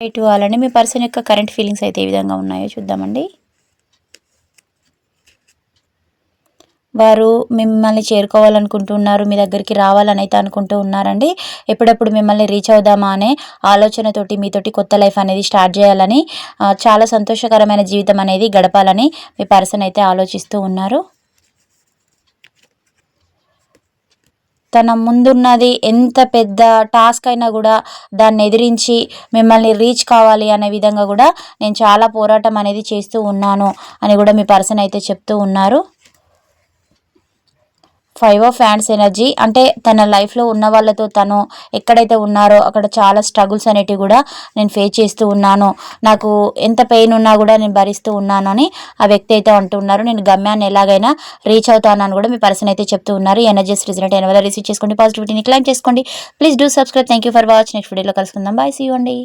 ఇటు వాళ్ళని మీ పర్సన్ యొక్క కరెంట్ ఫీలింగ్స్ అయితే ఏ విధంగా ఉన్నాయో చూద్దామండి. వారు మిమ్మల్ని చేరుకోవాలనుకుంటున్నారు మీ దగ్గరికి రావాలని అయితే అనుకుంటూ ఉన్నారండి. ఎప్పుడప్పుడు మిమ్మల్ని రీచ్ అవుదామా అనే ఆలోచనతోటి మీతోటి కొత్త లైఫ్ అనేది స్టార్ట్ చేయాలని చాలా సంతోషకరమైన జీవితం అనేది గడపాలని మీ పర్సన్ అయితే ఆలోచిస్తూ ఉన్నారు. తన ముందున్నది ఎంత పెద్ద టాస్క్ అయినా కూడా దాన్ని ఎదిరించి మిమ్మల్ని రీచ్ కావాలి అనే విధంగా కూడా నేను చాలా పోరాటం అనేది చేస్తూ ఉన్నాను అని కూడా మీ పర్సన్ అయితే చెప్తూ ఉన్నారు. Five of fans energy. అంటే తన లైఫ్లో ఉన్న వాళ్ళతో తను ఎక్కడైతే ఉన్నారో అక్కడ చాలా స్ట్రగుల్స్ అనేటివి కూడా నేను ఫేస్ చేస్తూ ఉన్నాను. నాకు ఎంత పెయిన్ ఉన్నా కూడా నేను భరిస్తూ ఉన్నాను అని ఆ వ్యక్తి అయితే అంటున్నారు నేను గమ్యాన్ని ఎలాగైనా రీచ్ అవుతానని కూడా మీ పర్సన్ అయితే చెప్తూ ఉన్నారు. ఎనర్జీస్ రిజల్ట్ అయిన రిసీవ్ చేసుకోండి పాజిటివిటీని క్లైమ్ చేసుకోండి. Please do subscribe thank you for watch next వీడియోలో కలుసుకుందాం. బాయ్ సీ అండి.